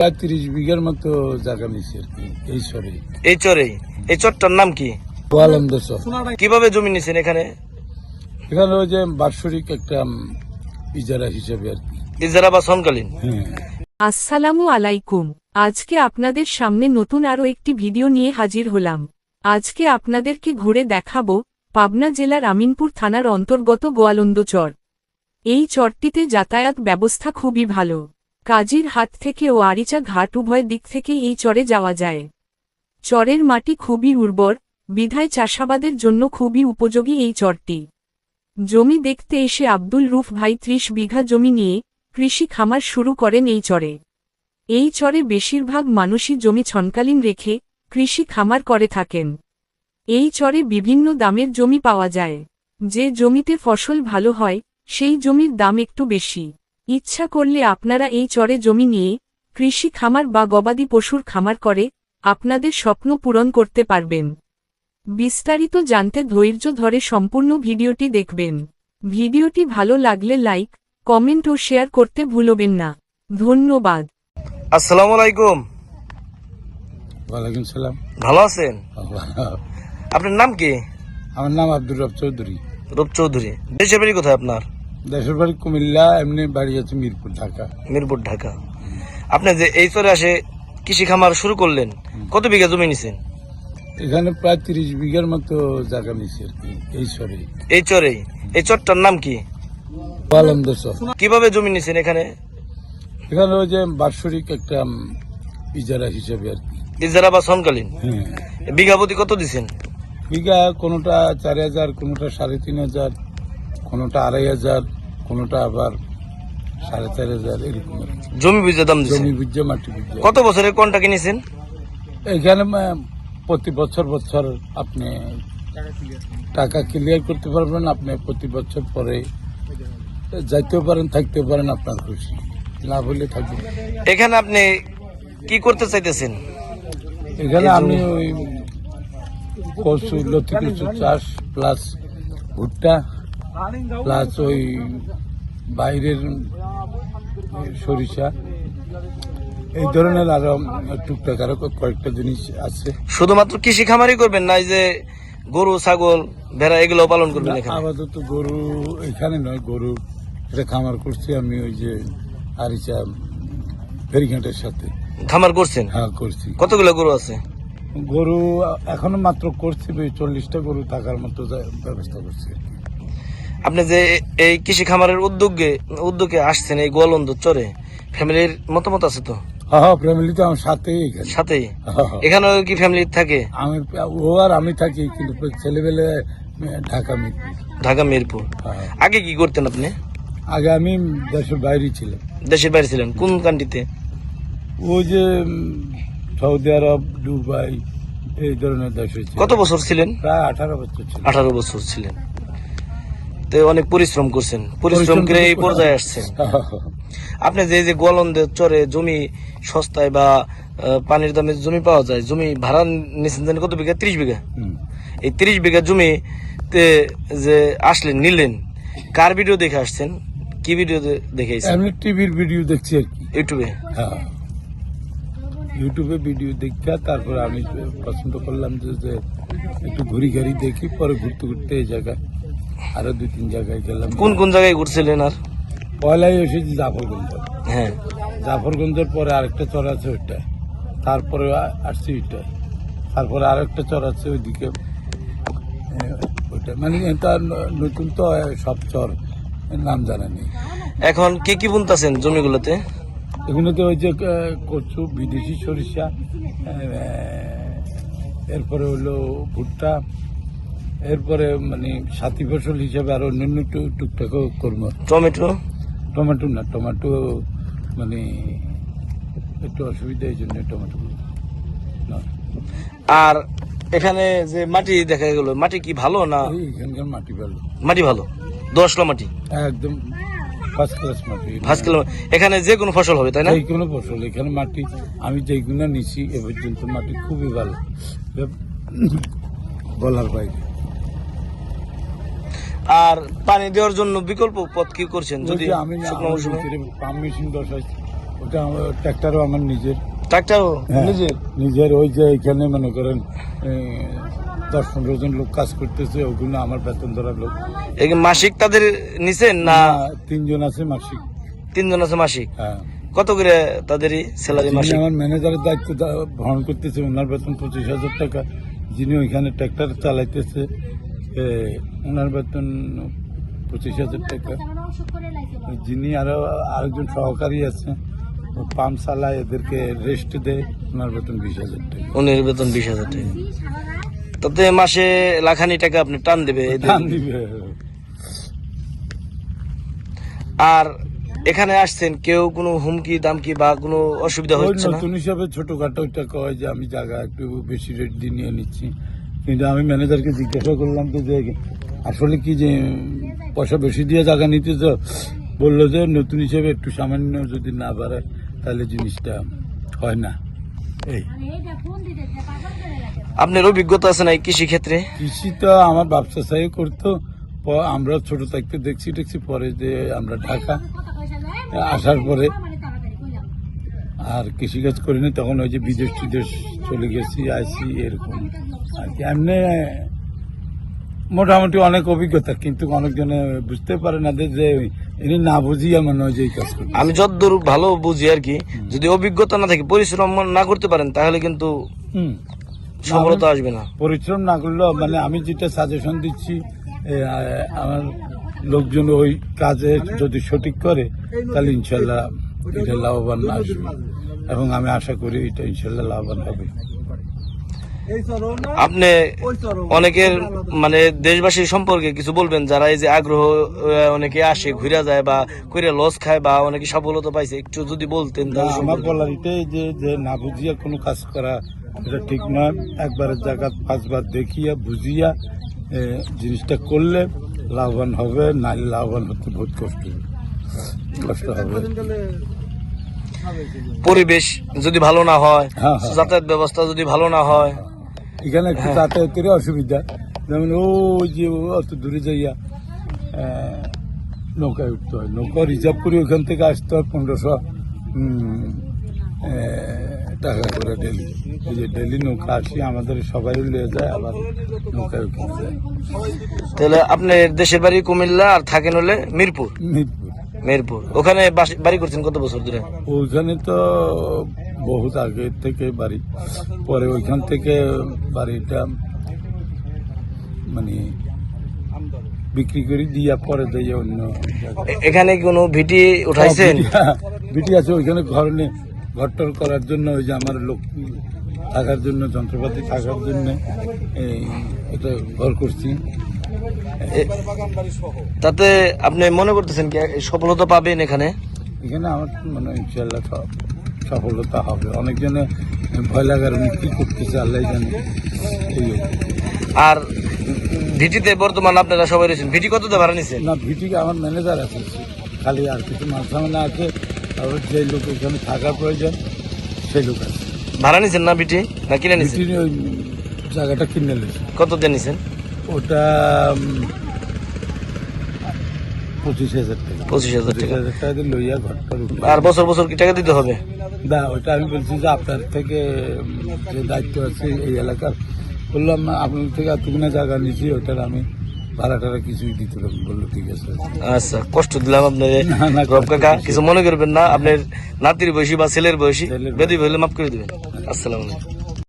প্রায় তিরিশ বিঘার মতো জায়গা নিছি আর কি এই সরে এই চরে এই চরটার নাম কি? গোয়ালন্দ চর। কীভাবে জমি নিছেন এখানে? এখানে ওই যে বাৎসরিক একটা ইজারা হিসেবে আর কি। ইজারা বা সনকালীন হ্যাঁ। আসসালামু আলাইকুম। আজকে আপনাদের সামনে নতুন আরও একটি ভিডিও নিয়ে হাজির হলাম। আজকে আপনাদেরকে ঘুরে দেখাবো পাবনা জেলার আমিনপুর থানার অন্তর্গত গোয়ালন্দ চর এই চরটিতে যাতায়াত ব্যবস্থা খুবই ভালো। কাজীর হাট থেকে ও আরিচা ঘাট উভয় দিক থেকে এই চরে যাওয়া যায়। চরের মাটি খুবই উর্বর, বিধায় চাষাবাদের জন্য খুবই উপযোগী এই চরটি। জমি দেখতে এসে আব্দুল রুফ ভাই ত্রিশ বিঘা জমি নিয়ে কৃষি খামার শুরু করেন এই চরে। এই চরে বেশিরভাগ মানুষই জমি ছনকালীন রেখে কৃষি খামার করে থাকেন। এই চরে বিভিন্ন দামের জমি পাওয়া যায়। যে জমিতে ফসল ভালো হয়, সেই জমির দাম একটু বেশি। ইচ্ছা করলে আপনারা এই চরে জমি নিয়ে কৃষি খামার বা গবাদি পশুর খামার করে আপনাদের স্বপ্ন পূরণ করতে পারবেন। বিস্তারিত জানতে ধৈর্য ধরে সম্পূর্ণ ভিডিওটি দেখবেন। ভিডিওটি ভালো লাগলে লাইক কমেন্ট ও শেয়ার করতে ভুলবেন না। ধন্যবাদ। আসসালামু আলাইকুম। ওয়ালাইকুম সালাম। ভালো আছেন? আপনার নাম কি? আমার নাম আব্দুর রব চৌধুরী। রূপ চৌধুরী। দেশের বাড়ি কোথায় আপনার? দেশের বাড়ি কুমিল্লা এমনি বাড়ি আছে মিরপুর ঢাকা। মিরপুর ঢাকা। আপনি যে এই চরে আসে কৃষি খামার শুরু করলেন কত বিঘা জমি নিছেন? এখানে প্রায় তিরিশ বিঘার মতো জায়গা নিছি আর কি এই সরে এই চরে এই চরটার নাম কি? গোয়ালন্দ চর। কীভাবে জমি নিছেন এখানে? এখানে ওই যে বাৎসরিক একটা ইজারা হিসেবে আর কি। ইজারা বা সনকালীন হ্যাঁ। বিঘা প্রতি কত দিছেন? বিঘা কোনোটা চার হাজার কোনোটা সাড়ে তিন হাজার কোনোটা আড়াই হাজার কোনোটা আবার সাড়ে চার হাজার এরকম জমি বুঝে দাম জমি বুঝছে মাটি বুঝছে কত বছরের কোনটা কিনেছেন? এখানে প্রতি বছর বছর আপনি টাকা ক্লিয়ার করতে পারবেন আপনি প্রতি বছর পরে যাইতেও পারেন থাকতেও পারেন আপনার খুশি। লাভ হলে থাকবেন এখানে আপনি কি করতে চাইতেছেন? এখানে আমি ওই কচু লতি কচু চাষ প্লাস ভুট্টা প্লাস ওই বাইরের সরিষা। এই ধরনের আরও টুকটাক আরও কয়েকটা জিনিস আছে। শুধুমাত্র কৃষি খামারই করবেন না যে গরু ছাগল ভেড়া এগুলো পালন করবেন আপাতত গরু এখানে নয় গরু এটা খামার করছি আমি ওই যে আরিচা ফেরিঘাটের সাথে। খামার করছেন? হ্যাঁ করছি। কতগুলো গরু আছে? গরু এখনও মাত্র করছি চল্লিশটা গরু থাকার মতো ব্যবস্থা করছি আপনি যে এই কৃষি খামারের উদ্যোগে উদ্যোগে আসছেন এই গোয়ালন্দ চরে ফ্যামিলির মতামত আছে তো? হ্যাঁ ফ্যামিলি তো আমার সাথেই এখানে। সাথেই। এখানেও কি ফ্যামিলি থাকে? আমি ও আর আমি থাকি কিন্তু ছেলেবেলে ঢাকা মিরপুর। ঢাকা মিরপুর। আগে কি করতেন আপনি? আগে আমি দেশের বাইরে ছিলাম। দেশের বাইরে ছিলেন। কোন কান্ট্রিতে? ও যে সৌদি আরব দুবাই এই ধরনের দেশে কত বছর ছিলেন? প্রায় আঠারো বছর আঠারো বছর ছিলেন। তো অনেক পরিশ্রম করছেন। পরিশ্রম করে এই পর্যায়ে আসছেন। আপনি যে যে গোয়ালন্দের চরে জমি সস্তায় বা পানির দামে জমি পাওয়া যায় জমি ভাড়া নিয়েছেন জানেন কত বিঘা? ত্রিশ বিঘা। এই ত্রিশ বিঘা জমিতে যে আসলেন নিলেন কার ভিডিও দেখে আসছেন? কি ভিডিও দেখে এমনি টিভির ভিডিও দেখছি আর কি। ইউটিউবে? হ্যাঁ। ইউটিউবে ভিডিও দেখা তারপরে আমি পছন্দ করলাম যে যে একটু ঘুরি ঘাড়ি দেখি পরে ঘুরতে ঘুরতে এই জায়গায় আরও দুই তিন জায়গায় গেলাম। কোন কোন জায়গায় ঘুরছিলেন আর? পয়লাই এসেছি জাফরগঞ্জ। হ্যাঁ। জাফরগঞ্জের পরে আরেকটা চর আছে ওইটা। তারপরে আসছি ওইটা। তারপরে আরেকটা চর আছে ওইদিকে। ওইটা। মানে এটা নতুন তো সব চর। নাম জানা নেই। এখন কি কি বুনতেছেন জমিগুলোতে? এগুলোতে ওই যে কচু বিদেশি সরিষা এরপরে হলো ভুট্টা এরপরে মানে সাথী ফসল হিসাবে আর অন্যান্য টুকটাকও করব টমেটো? টমেটো না টমেটো মানে একটু অসুবিধা এই জন্য টমেটো না। আর এখানে যে মাটি দেখা গেল মাটি কি ভালো না? এখানকার মাটি ভালো। মাটি ভালো? দশলা মাটি? একদম ফার্স্ট ক্লাস মাটি। ফার্স্ট এখানে যে কোনো ফসল হবে তাই না? যে কোনো ফসল এখানে মাটি আমি যেগুলো নিছি এ পর্যন্ত মাটি খুবই ভালো। বলার বাইরে। আর পানি দেওয়ার জন্য বিকল্প পথ কি করছেন? যদি আমি শুকনো মৌসুমে? পাম্প মেশিন বসাইছি ওটা আমার ট্র্যাক্টরও আমার নিজের। ট্রাক্টর হ্যাঁ, নিজের? নিজের ওই যে এখানে মনে করেন দশ পনেরো জন লোক কাজ করতেছে ওগুলো আমার বেতন ধরা লোক। মাসিক তাদের নিছেন না তিনজন আছে মাসিক। তিনজন আছে মাসিক? হ্যাঁ। কত করে তাদেরই স্যালারি মাসিক? আমার ম্যানেজারের দায়িত্ব বহন করতেছে ওনার বেতন পঁচিশ হাজার টাকা। যিনি ওইখানে ট্র্যাক্টর চালাইতেছে ওনার বেতন পঁচিশ হাজার টাকা। যিনি আরও আরেকজন সহকারী আছে পাম্প চালায় এদেরকে রেস্ট দেয় ওনার বেতন বিশ হাজার টাকা। উনির বেতন বিশ হাজার টাকা। তাতে মাসে লাখানি টাকা আপনি টান দেবে। দাম দিবে। আর এখানে আসছেন কেউ কোনো হুমকি দামকি বা কোনো অসুবিধা হচ্ছে না? নতুন হিসাবে ছোটখাটো একটা কয় যে আমি জায়গা একটু বেশি রেট দিয়ে নিয়ে নিচ্ছি। কিন্তু আমি ম্যানেজারকে জিজ্ঞাসা করলাম তো যে আসলে কি যে পয়সা বেশি দিয়ে জায়গা নিতে তো বলল যে নতুন হিসেবে একটু সামান্য যদি না পারে তাহলে জিনিসটা হয় না। এই। আপনার অভিজ্ঞতা আছে না এই কৃষি ক্ষেত্রে কৃষি তো আমার ব্যবসা সাই করতো আমরা ছোট থাকতে দেখছি দেখছি পরে যে আমরা ঢাকা আসার পরে আর কৃষিকাজ করিনি তখন ওই যে বিদেশ টিদেশ চলে গেছি আইসি এরকম। আর কি এমনি মোটামুটি অনেক অভিজ্ঞতা কিন্তু অনেকজনে বুঝতে পারে না যে- ইনি না বুঝিয়ে মনে হয় যে এই কাজ করি আমি যতদূর ভালো বুঝি আর কি যদি অভিজ্ঞতা না থাকে পরিশ্রম না করতে পারেন তাহলে কিন্তু সফলতা আসবে না। পরিশ্রম না করলেও মানে আমি যেটা সাজেশন দিচ্ছি আমার লোকজন ওই কাজে যদি সঠিক করে তাহলে ইনশাল্লাহ এটা লাভবান আসবে। এবং আমি আশা করি এটা ইনশাল্লাহ লাভবান হবে। আপনি অনেকের মানে দেশবাসী সম্পর্কে কিছু বলবেন যারা এই যে আগ্রহ অনেকে আসে ঘুরে যায় বা কইরা লস খায় বা অনেকে সফলতা পাইছে একটু যদি বলতেন তাহলে আমার বলার এটাই যে যে না বুঝিয়া কোনো কাজ করা এটা ঠিক নয়। একবারের জায়গা পাঁচবার দেখিয়া বুঝিয়া জিনিসটা করলে লাভবান হবে না লাভবান হতে বহুত কষ্ট হবে। কষ্ট হবে। পরিবেশ যদি ভালো না হয় হ্যাঁ, হ্যাঁ। যাতায়াত ব্যবস্থা যদি ভালো না হয়। এখানে একটু যাতায়াতের অসুবিধা। যেমন ওই যে অত দূরে যাইয়া নৌকায় উঠতে হয়। নৌকা রিজার্ভ করে ওখান থেকে আসতে হয় পনেরোশো টাকা করে ডেলি এই যে ডেলি নৌকা আসি আমাদের সবাই লিয়ে যায় আবার নৌকায় ওখানে যায়। তাহলে আপনার দেশের বাড়ি কুমিল্লা আর থাকেন হলে মিরপুর? মিরপুর। মিরপুর ওখানে বাড়ি করছেন কত বছর ধরে? ওইখানে তো বহুত আগে থেকে বাড়ি। পরে ওইখান থেকে বাড়িটা মানে বিক্রি করে দিয়া পরে দিয়ে অন্য এখানে কোনো ভিটি উঠাইছেন? বিটি আছে ওইখানে ঘর নে ঘরটর করার জন্য ওই যে আমার লোক থাকার জন্য যন্ত্রপাতি থাকার জন্য এই একটা ঘর করছি। তাতে আপনি মনে করতেছেন কি সফলতা পাবেন এখানে? এখানে আমার মনে ইনশাল্লাহ সফলতা হবে। অনেকজনে ভয় লাগার কি করতেছে আল্লাহ জানে। আর ভিটিতে বর্তমান আপনারা সবাই রয়েছেন ভিটি কততে ভাড়া নিছেন? না ভিটি আমার ম্যানেজার আছে খালি আর কিছু মাঝখানে আছে তারপর যে লোক এখানে থাকার প্রয়োজন সেই লোক আছে। ভাড়া নিছেন না ভিটি? না কিনে নিছেন? ওই জায়গাটা কিনে নিয়েছে। কত দিয়ে নিছেন? ওটা পঁচিশ হাজার টাকা। পঁচিশ হাজার টাকা। হাজার টাকা দিয়ে লইয়া ঘরটা আর বছর বছর কি টাকা দিতে হবে? না ওটা আমি বলছি যে আপনার থেকে যে দায়িত্ব আছে এই এলাকার বললাম আপনার থেকে এতগুলো জায়গা নিয়েছি ওটার আমি ভাড়া টাড়া কিছুই দিতে পারব বলল ঠিক আছে। আচ্ছা কষ্ট দিলাম আপনার। না, না, রব কাকা কিছু মনে করবেন না আপনার নাতির বয়সী বা ছেলের বয়সী বেদি হলে মাফ করে দিবেন। আসসালামু আলাইকুম।